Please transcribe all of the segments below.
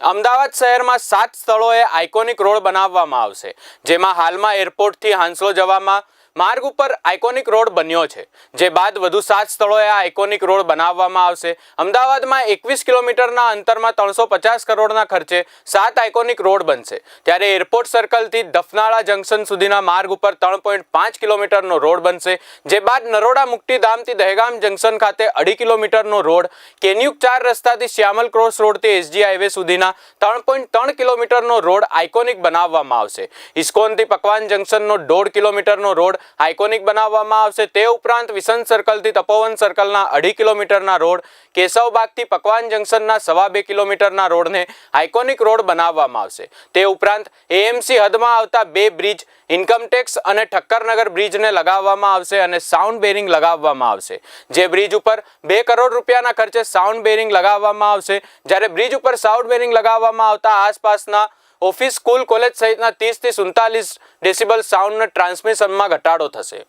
અમદાવાદ શહેરમાં સાત સ્થળોએ આઇકોનિક રોડ બનાવવામાં આવશે. જેમાં હાલમાં એરપોર્ટથી હાંસલો જવામાં માર્ગ ઉપર આઇકોનિક રોડ બન્યો છે. જે બાદ વધુ સાત સ્થળોએ આ આઇકોનિક રોડ બનાવવામાં આવશે. અમદાવાદમાં એકવીસ કિલોમીટરના અંતરમાં ત્રણસો પચાસ કરોડના ખર્ચે સાત આઇકોનિક રોડ બનશે. ત્યારે એરપોર્ટ સર્કલથી દફનાળા જંકશન સુધીના માર્ગ ઉપર ત્રણ પોઈન્ટ પાંચ કિલોમીટરનો રોડ બનશે. જે બાદ નરોડા મુક્તિધામથી દહેગામ જંકશન ખાતે અઢી કિલોમીટરનો રોડ, કેન્યુક ચાર રસ્તાથી શ્યામલ ક્રોસ રોડથી એસજી હાઈવે સુધીના ત્રણ પોઈન્ટ ત્રણ કિલોમીટરનો રોડ આઇકોનિક બનાવવામાં આવશે. ઇસ્કોનથી પકવાન જંકશનનો દોઢ કિલોમીટરનો રોડ આઇકોનિક બનાવવામાં આવશે. તે ઉપરાંત વિસન સર્કલથી તપોવન સર્કલના અઢી કિલોમીટરના રોડ, કેશવબાગથી પકવાન જંકશનના સવા બે કિલોમીટરના રોડને આઇકોનિક રોડ બનાવવામાં આવશે. તે ઉપરાંત એએમસી હદમાં આવતા બે બ્રિજ ઇન્કમટેક્સ અને ઠક્કરનગર બ્રિજને લગાવવામાં આવશે અને સાઉન્ડ બેરિંગ લગાવવામાં આવશે. જે બ્રિજ ઉપર બે કરોડ રૂપિયાના ખર્ચે સાઉન્ડ બેરિંગ લગાવવામાં આવશે. જ્યારે બ્રિજ ઉપર સાઉન્ડ બેરિંગ લગાવવામાં આવતા આસપાસના ઓફિસ, સ્કૂલ, કોલેજ સહિતના ત્રીસથી સુડતાલીસ ડેસિબલ સાઉન્ડના ટ્રાન્સમિશનમાં ઘટાડો થશે.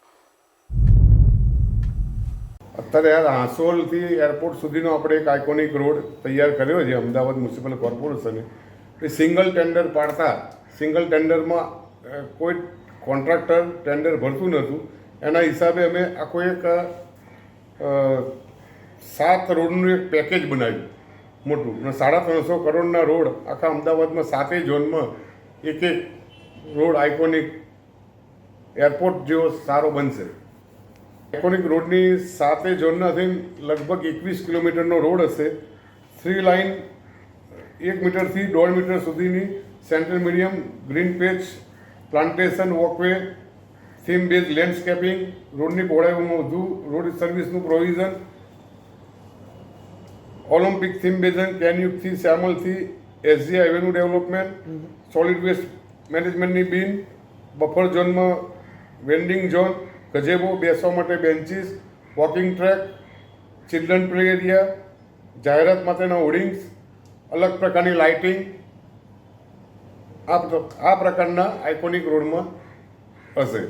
અત્યારે યાર આંસોલથી એરપોર્ટ સુધીનો આપણે એક આઇકોનિક રોડ તૈયાર કર્યો છે, અમદાવાદ મ્યુનિસિપલ કોર્પોરેશને. એ સિંગલ ટેન્ડર પાડતા, સિંગલ ટેન્ડરમાં કોઈ કોન્ટ્રાક્ટર ટેન્ડર ભરતું નહોતું. એના હિસાબે અમે આખો એક સાત રોડનું એક પેકેજ બનાવ્યું. મોટું. સાડા ત્રણસો કરોડના રોડ આખા અમદાવાદમાં સાતે ઝોનમાં એક એક રોડ આઇકોનિક એરપોર્ટ જેવો સારો બનશે. આઇકોનિક રોડની સાતે ઝોનના લગભગ એકવીસ કિલોમીટરનો રોડ હશે. થ્રી લાઇન એક મીટરથી દોઢ મીટર સુધીની central medium green patch plantation walkway theme base landscaping રોડની પહોળાઈમાં વધુ રોડ સર્વિસનું પ્રોવિઝન ઓલિમ્પિક થીમ બેઝન કેન્યુકથી શ્યામલથી એસજી હાઈવેનું ડેવલપમેન્ટ સોલિડ વેસ્ટ મેનેજમેન્ટની બિન બફર ઝોનમાં વેન્ડિંગ ઝોન ગજેબો બેસવા માટે benches walking track children play area જાહેરાત માટેના હોર્ડિંગ્સ અલગ પ્રકારની લાઇટિંગ આ આ પ્રકારના આઇકોનિક રોડમાં હશે.